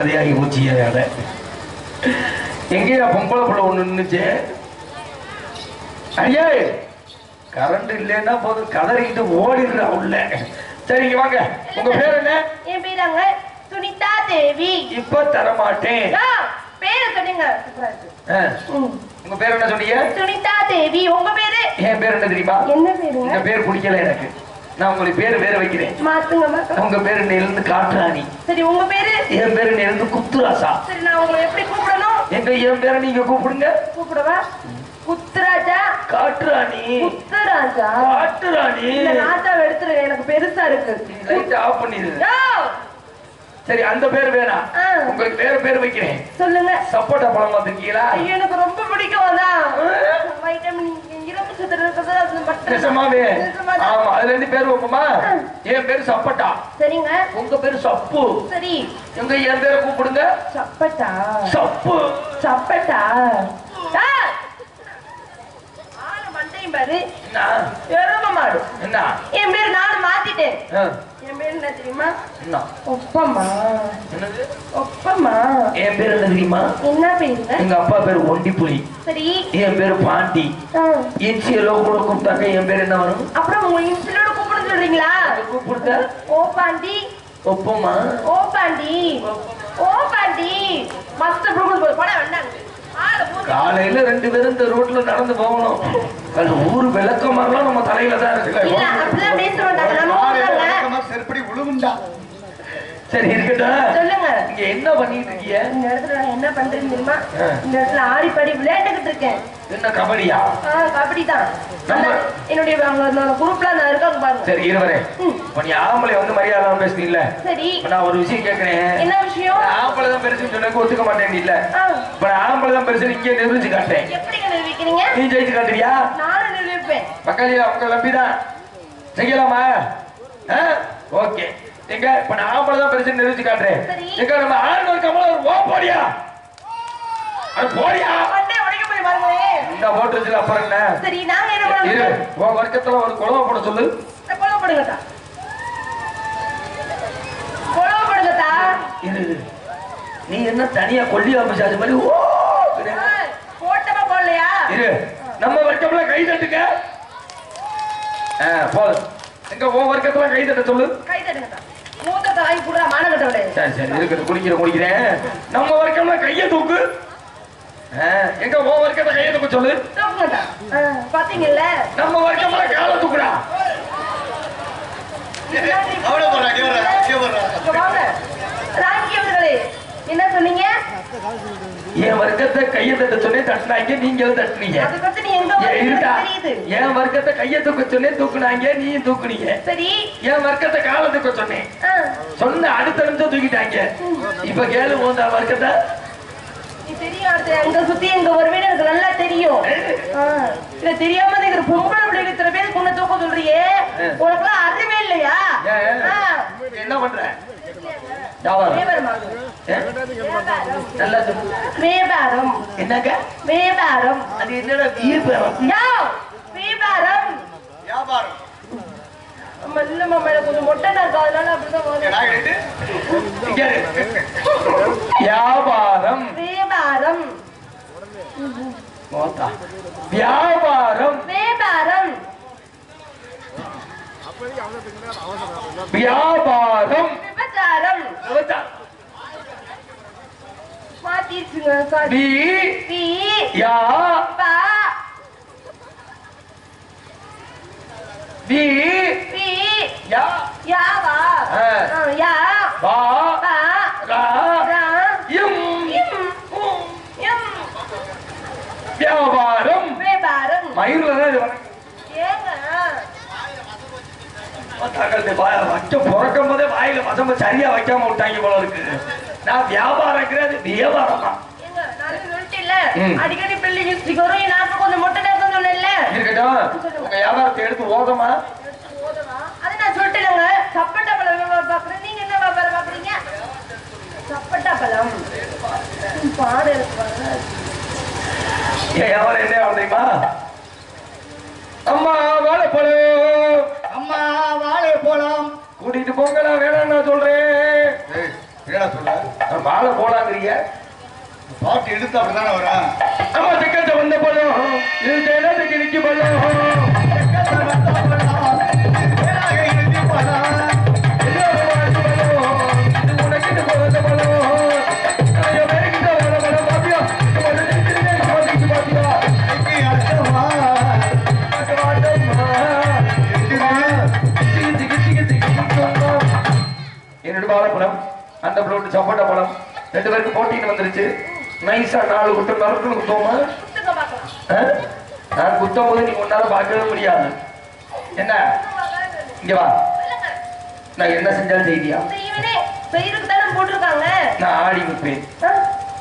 கதையாகி போச்சு என் எங்கேயா பொம்பளை புள்ள ஒண்ணு நின்னுச்சு? ஐயா கரண்ட் இல்லைன்னா போதும் கதறிக்கிட்டு ஓடிடுறா உள்ள. சரிங்க வாங்க. உங்க பேர் என்ன? என் பேராங்க சுனிதா தேவி. இப்ப தரமாட்டேன். பேரை சொன்னீங்க. உங்க பேர் என்ன சொன்னீங்க? சுனிதா தேவி. உங்க பேரு? என் பேர் என்ன தெரியுமா? என்ன பேருங்க இந்த பேர் பிடிக்கல எனக்கு. நான் உங்களுக்கு பேர் வேற வைக்கிறேன். உங்க பேர் நெருந்து காட்டுறாணி சரி உங்க பேரு? என் பேர் நெருந்து குத்துராசா. சரி நான் உங்களை எப்படி கூப்பிடணும்? எங்க என் பேரை நீங்க கூப்பிடுங்க. கூப்பிடவா? குத்துராஜா? காட்டுறாணி குத்துராஜா? காட்டுறாணி இந்த நாட்டாவை எடுத்துருங்க எனக்கு பெருசா இருக்கு. லைட் ஆஃப் பண்ணிடு யோ, சரி அந்த பேர் வேணாம். உங்களுக்கு வேற பேர் வைக்கிறேன். சொல்லுங்க. சப்போட்டா பழம் வந்திருக்கீங்களா? எனக்கு ரொம்ப பிடிக்கும் அதான். வைட்டமின் இரும்பு சத்து இருக்குது அது மட்டும் நிஜமாவே. ஆமா அதுல இருந்து பேர் வைப்போமா? என் பேரு சப்பட்டா. சரிங்க. உங்க பேரு சப்பு. சரி. எங்க என் பேரை கூப்பிடுங்க? சப்பட்டா. சப்பு. சப்பட்டா. பாரு. எரும மாடு. என்ன? என் பேர் நானும் மாத்திட்டேன். என் பேர் என்ன தெரியுமா? என்ன? ஒப்பம்மா. என்னது? ஒப்பம்மா. என் பேர் என்ன தெரியுமா? என்ன பேருங்க எங்க அப்பா பேரு ஒண்டி புலி சரி. என் பேரு பாண்டி. இன்சியலோ கூட கூப்பிட்டாக்க என் பேர் என்ன வரும்? அப்புறம் உங்க இன்சிலோட கூப்பிட சொல்றீங்களா? ஓ பாண்டி. ஒப்பமா ஓ பாண்டி. ஓ பாண்டி. புடுங்க போய் போட வேண்டாங்க காலையில ரெண்டு பேரும் இந்த ரோட்ல நடந்து போகணும். அது ஊர் விளக்க மாதிரிலாம் நம்ம தலையில தான் இருக்கு. விழுவுண்டா சரி இருக்கட்டும். சொல்லுங்க. இங்க என்ன பண்ணிட்டு இருக்கீங்க? இந்த இடத்துல நான் என்ன பண்றேன்னு தெரியுமா. இந்த இடத்துல ஆடி பாடி விளையாண்டுகிட்டு இருக்கேன். என்ன கபடியா? கபடி தான் என்னுடைய குரூப்ல நான் இருக்காங்க பாருங்க. சரி இருவரே. ம். இப்ப நீ ஆம்பளை வந்து மரியாதை பேசுறீல்ல? சரி. நான் ஒரு விஷயம் கேட்கிறேன் என்ன விஷயம்? ஆம்பளை தான் பெருசுன்னு சொன்னக்கு ஒத்துக்க மாட்டேன் இல்ல. இப்ப ஆம்பளை தான் பெருசு இங்கே நிரூபிச்சு காட்டேன் எப்படிங்க நிரூபிக்கிறீங்க? நீ ஜெயிச்சு காட்டுறியா? நானும் நிரூபிப்பேன். பக்காளியா உங்க நம்பிதான். செய்யலாமா? ஓகே. எங்க? இப்ப நான் ஆம்பளை தான் பெருசு நிரூபிச்சு காட்டுறேன். எங்க நம்ம ஆளுநர் கமல ஒரு ஓ போடியா? அது போடியா? இந்த போட்டுருச்சுல அப்புறம் என்ன? சரி நாங்க என்ன இரு பண்ணணும் உன் வர்க்கத்துல ஒரு குழவை போட சொல்லு. கொலவப்படுங்கத்தா கொலவப்படுங்கத்தா இரு இரு. நீ என்ன தனியா கொல்லி அமைச்சாச்சு மாதிரி ஓ போட்டமா போடலையா? இரு. நம்ம வர்க்கம்ல கை தட்டுங்க. ஆ, போதும். எங்க உன் வர்க்கத்துல கை தட்ட சொல்லு. கை தட்டுங்கத்தா மூத்த தாய் கூட மானகட்டவளே சரி சரி இருக்குது. குடிக்கிறேன் குடிக்கிறேன். நம்ம வர்க்கம்ல கைய தூக்கு. எங்க உன் வர்க்கத்தை கைய தூக்க சொல்லு. பாத்தீங்கல்ல? நம்ம வர்க்கம்ல காலை தூக்குடா. இங்க வர்றா இங்க வர்றா இங்க வாங்க ராக்கி அவர்களே என்ன சொன்னீங்க என் வர்க்கத்தை கைய தட்ட சொன்னே தட்டினாங்க நீங்களும் தட்டுனீங்க? நீ என் வர்க்கத்தை கைய தூக்க சொன்னே தூக்குனாங்க நீயும் தூக்குனீங்க. என் வர்க்கத்தை காலை தூக்க சொன்னேன் சொன்ன அடுத்த நிமிஷம் தூக்கிட்டாங்க. இப்ப கேளு உந்த வர்க்கத்தை. நீ தெரியும் சுத்தி எங்க வருவேன்னு எனக்கு நல்லா தெரியும். இல்ல தெரியாம இருக்கிற பொம்பளை பிள்ளைங்க இத்தனை பேருக்கு கொண்டு தூக்க சொல்றியே? உனக்குலாம் அறிவே இல்லையா? என்ன பண்ற? வியாபாரம். என்னங்க? வியாபாரம். அது என்னடா வியாபாரம். வியாபாரம். வியாபாரம். கொஞ்சம் இருக்கா, அதனால அப்படிதான் விபச்சாரம். மாத்திருச்சுங்க சாரி வி வி யா பா வி வி யா யாவா ஆ. ஆ, யா பா பா ரா ரா இம் இம் உம். எம் வியாபாரம் வியாபாரம் மயிர்ல தான் இது வர- ஏங்க தகழ்ந்து வா- வைக்க பிறக்கும் போதே வாயில வசம்ப சரியா வைக்காம விட்டாங்க போல இருக்கு. நான் வியாபாரமா ஏங்க நான் சொல்லிட்டேன்ல. ம். அடிக்கடி பிள்ளை ஹிஸ்டரிக்கு வரும். நாக்கு கொஞ்சம் மொட்டை நேரம் சொன்னேன்ல. இருக்கட்டும். உங்க வியாபாரத்தை எடுத்து ஓதமா அது நான் சொல்லிட்டேங்க சப்பட்டா பழம் வியாபாரம் பாக்குறேன் நீங்க என்ன வியாபாரம் பாக்குறீங்க சப்பட்டா பழம். பாடு வியாபாரம் என்ன தெரியுமா? அம்மா வாழைப்பழம். அம்மா வாழை போலாம் கூட்டிட்டு போங்கடா வேணாம் நான் சொல்றேன் என்னடா சொல்ற வாழை போலாங்கிறீங்க பாட்டு எடுத்து அப்படிதானே வரும் ஆமா திக்கத்தை வந்த பழம் இது தேனத்துக்கு நிக்க பழம் ஏழாக என்னோட வாழைப்பழம் அந்த பிளோட்டு சப்போட்டா பழம் ரெண்டு பேருக்கு போட்டின்னு வந்துருச்சு. நைஸா நாலு குட்டம் பார்க்கலாம். ஆ? நான் குத்தும் போது நீ உன்னால பார்க்கவே முடியாது. என்ன? இங்க வா. நான் என்ன செஞ்சாலும் செய்தியா. நான் ஆடி விற்பேன்?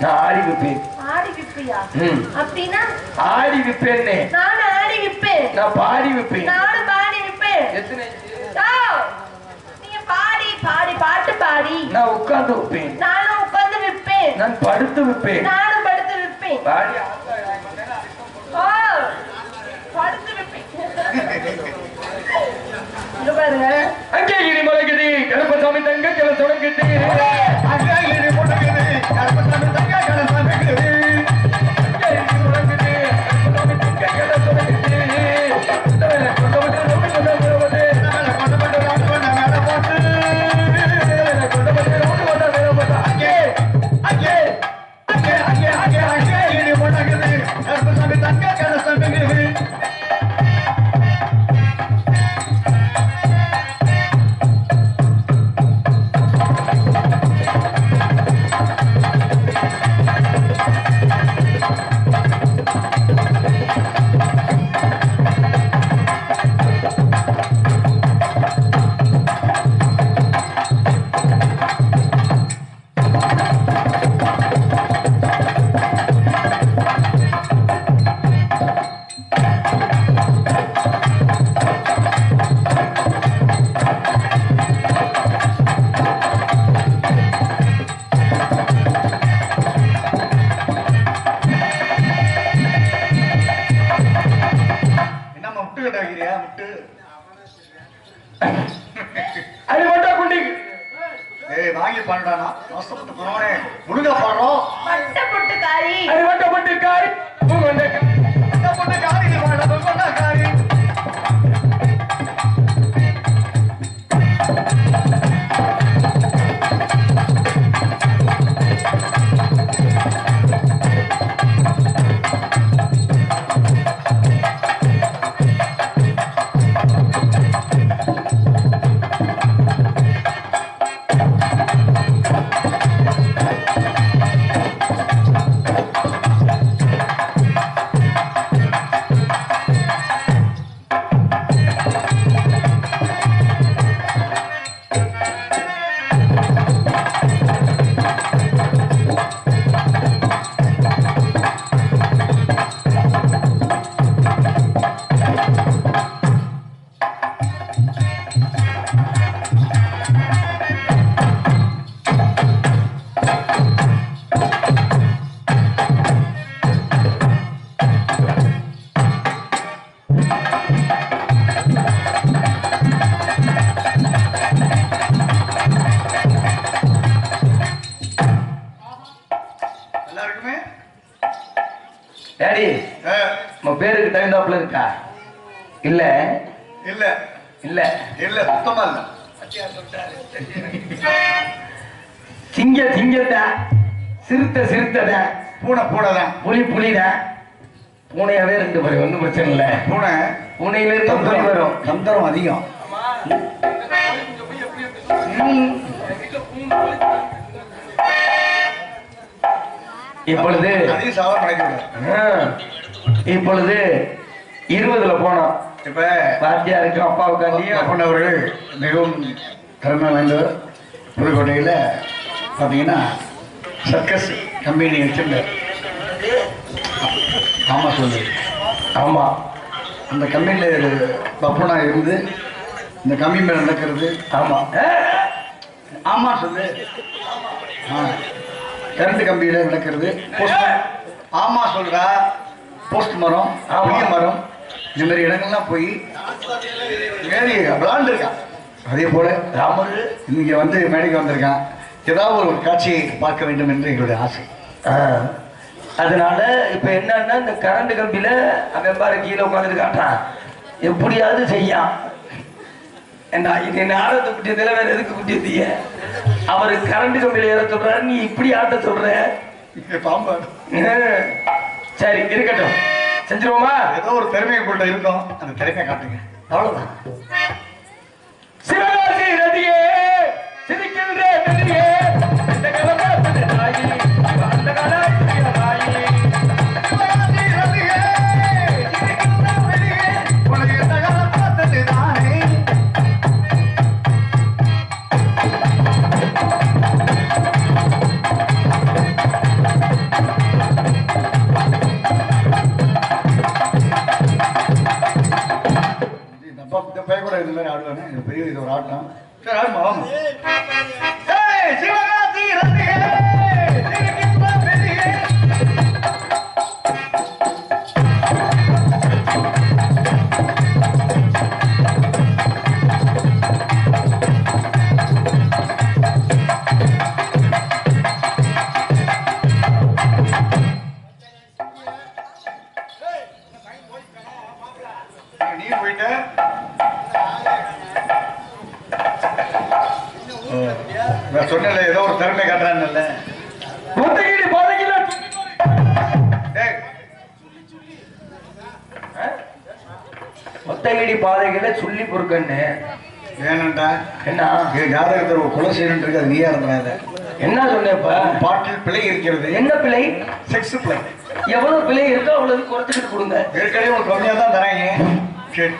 நான் ஆடி விற்பேன் ஆடி விப்பியா? ம். அப்படின்னா? ஆடி விற்பேன்னே நானும் ஆடி விப்பேன். நான் பாடி விற்பேன் நானும் பாடி விப்பேன். எத்தனை? நீங்க பாடி பாடி பாடி நான் உட்கார்ந்து விற்பேன் நானும் உட்கார்ந்து விப்பேன். நான் படுத்து விற்பேன் நானும் படுத்து விப்பேன். பாடி படுத்து விப்பேன். இங்க பாருங்க. அங்கே இனி முளைக்குது கருப்பசாமி தங்க கிளை தொடங்குது. ஏய் வாங்கி பண்ணுடானா நஷ்டப்பட்டு போனவனே முருங்க பாடுறோம். பட்டை பொட்டு காரி மட்டும் சிங்க சிங்கத்த சிறுத்தை சிறுத்தத பூனை பூனைதான் புலி புலித பூனையாவே ரெண்டு பேரும் ஒன்றும் பிரச்சனை இல்லை. பூனை பூனையில இருந்து வரும். கந்தரம் அதிகம். இப்பொழுது இப்பொழுது இருபதுல போனோம். இப்ப வாத்தியாருக்கு அப்பாவுக்காண்டியும் அப்பன் அவர்கள் மிகவும் திறமை வாய்ந்தவர். புதுக்கோட்டையில் பார்த்தீங்கன்னா சர்க்கஸ் கம்பெனி வச்சிருந்தார். ஆமா சொல்லு. ஆமா. அந்த கம்பெனியில் பப்புனா இருந்து இந்த கம்பி மேல நடக்கிறது. ஆமா. ஆ, ஆமா சொல்லு. ஆ. கரண்ட் கம்பியில நடக்கிறது. போஸ்ட் ஆமா சொல்றா. போஸ்ட் மரம். புளிய மரம். இந்த மாதிரி இடங்கள்லாம் போய் ஏறி விளாண்டுருக்கான். அதே போல ராமரு இங்க வந்து மேடைக்கு வந்திருக்கான். ஏதாவது ஒரு காட்சியை பார்க்க வேண்டும் என்று எங்களுடைய ஆசை. அதனால இப்ப என்னன்னா இந்த கரண்ட் கம்பியில அவன் பாரு கீழே உட்காந்துட்டு காட்டுறான் எப்படியாவது செய்யான். ஏண்டா இது குட்டியதுல வேற எதுக்கு குட்டியதீங்க அவரு கரண்ட் கம்பியில ஏற சொல்றாரு நீ இப்படி ஆட்ட சொல்ற? ஆ. சரி இருக்கட்டும். செஞ்சிருவோமா? ஏதோ ஒரு திறமை உங்கள்கிட்ட இருக்கும். அந்த திறமையை காட்டுங்க. அவ்வளவுதான். இது பெரிய இது ஒரு ஆட்டம் சரி நான் சொன்னேன்ல ஏதோ ஒரு திறமை காட்டுறான்ல முத்தகிரி பாதையில. டேய் முத்தகிரி பாதைகளை சொல்லி பொறுக்கன்னு. வேணும்டா. என்ன? என் ஜாதகத்தில் ஒரு கொலை செய்யணும் இருக்கு அது நீயா இருந்தா என்ன சொன்னேப்ப? பாட்டில் பிழை இருக்கிறது. என்ன பிழை? செக்ஸ் பிழை. எவ்வளவு பிழை இருக்கோ அவ்வளவு குறைச்சிக்கிட்டு கொடுங்க. ஏற்கனவே ஒரு கம்மியாக தான் தராங்க. சரி.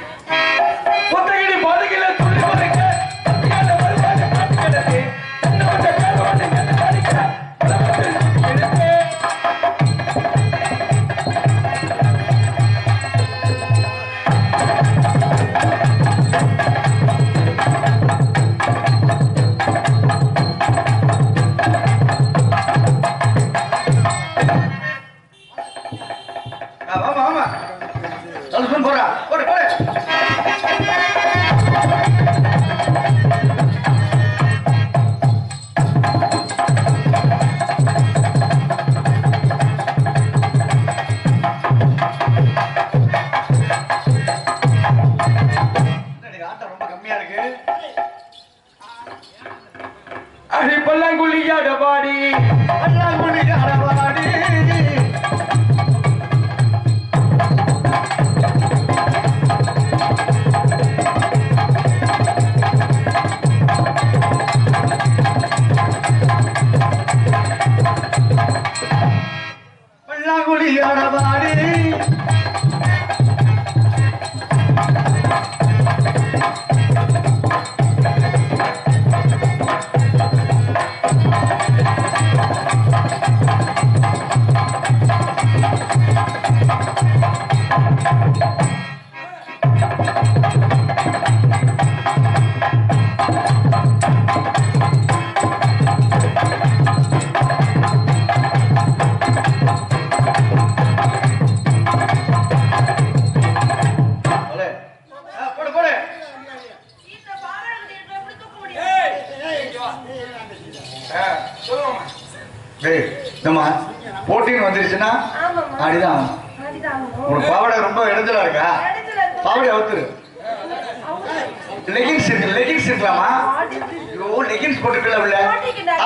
லெகின்ஸ் இருக்கு லெகின்ஸ் இருக்கலாமா. ஐயோ லெகின்ஸ் போட்டுக்கல.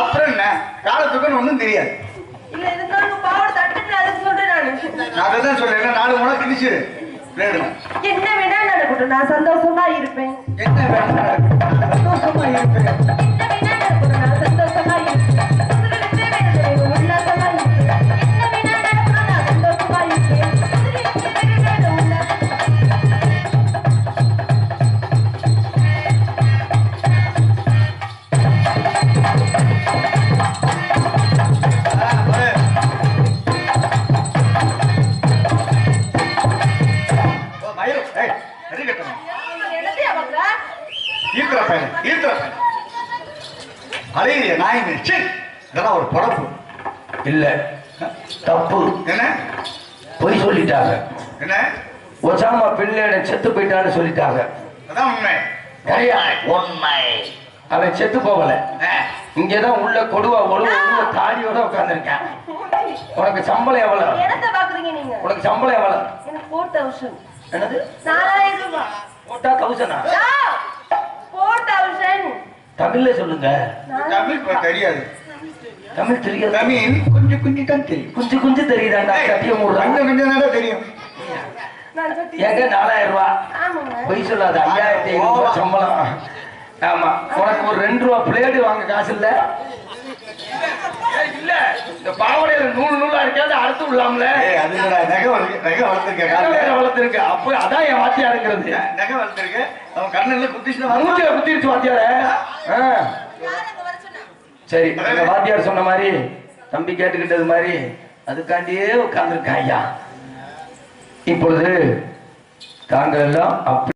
அப்புறம் என்ன? காலத்துக்குன்னு ஒண்ணும் தெரியாது. அதுக்கு சொல்றேன் நாலு முறை கிழிச்சு என்ன வேணா நடக்கட்டும் நான் சந்தோஷமா இருப்பேன். என்ன. நான் சந்தோஷமா இருப்பேன். அலையிறிய நாயின்னு, சீ, இதெல்லாம் ஒரு பொழப்பு இல்ல. தப்பு. என்ன? பொய் சொல்லிட்டாங்க. என்ன? ஒசாமா பின்லேடன் செத்து போயிட்டான்னு சொல்லிட்டாங்க. அதான் உண்மை. கிடையாது உண்மை. அவன் செத்து போகல. இங்கதான் உள்ள கொடுவா ஒழுவ ஒழுவ தாடியோட உட்காந்துருக்கேன் உனக்கு சம்பளம் எவ்வளவு? என்னத்த பாக்குறீங்க நீங்க? உனக்கு சம்பளம் எவ்வளவு? என்னது? போட்டா தௌசண்டா ஃபோர் தௌசண்ட் தமிழ்ல சொல்லுங்க. தமிழ் தெரியாது. தமிழ் தெரியாது. தமிழ் கொஞ்சம் கொஞ்சம் தான் தெரியும். குஞ்சு குஞ்சு தெரியுதாண்டா? சத்தியம் மூடுறாங்க கொஞ்சம் தான் தெரியும். ஏங்க நாலாயிரம் ரூபாய் ஆமாங்க. பொய் சொல்லாத ஐயாயிரத்தி ஐநூறு சம்பளம். ஆமா உனக்கு ஒரு ரெண்டு ரூபா பிளேடு வாங்க காசு இல்ல இந்த பாவடையில நூறு நூலா இருக்காது அறுத்து விடலாம்ல. அது நகை நகை. வேற வளர்த்துருக்கு. அப்ப அதான் என் வாத்தியாருங்கிறது நகை வளர்த்துருக்கேன் அவன் கண்ணில் குத்திச்சுன்னா மூஞ்சில குத்திருச்சு வாத்தியார. சரி எங்க வாத்தியார் சொன்ன மாதிரி தம்பி கேட்டுக்கிட்டது மாதிரி அதுக்காண்டியே உட்கார்ந்துருக்கேன் ஐயா இப்பொழுது தாங்கள் எல்லாம் அப்படி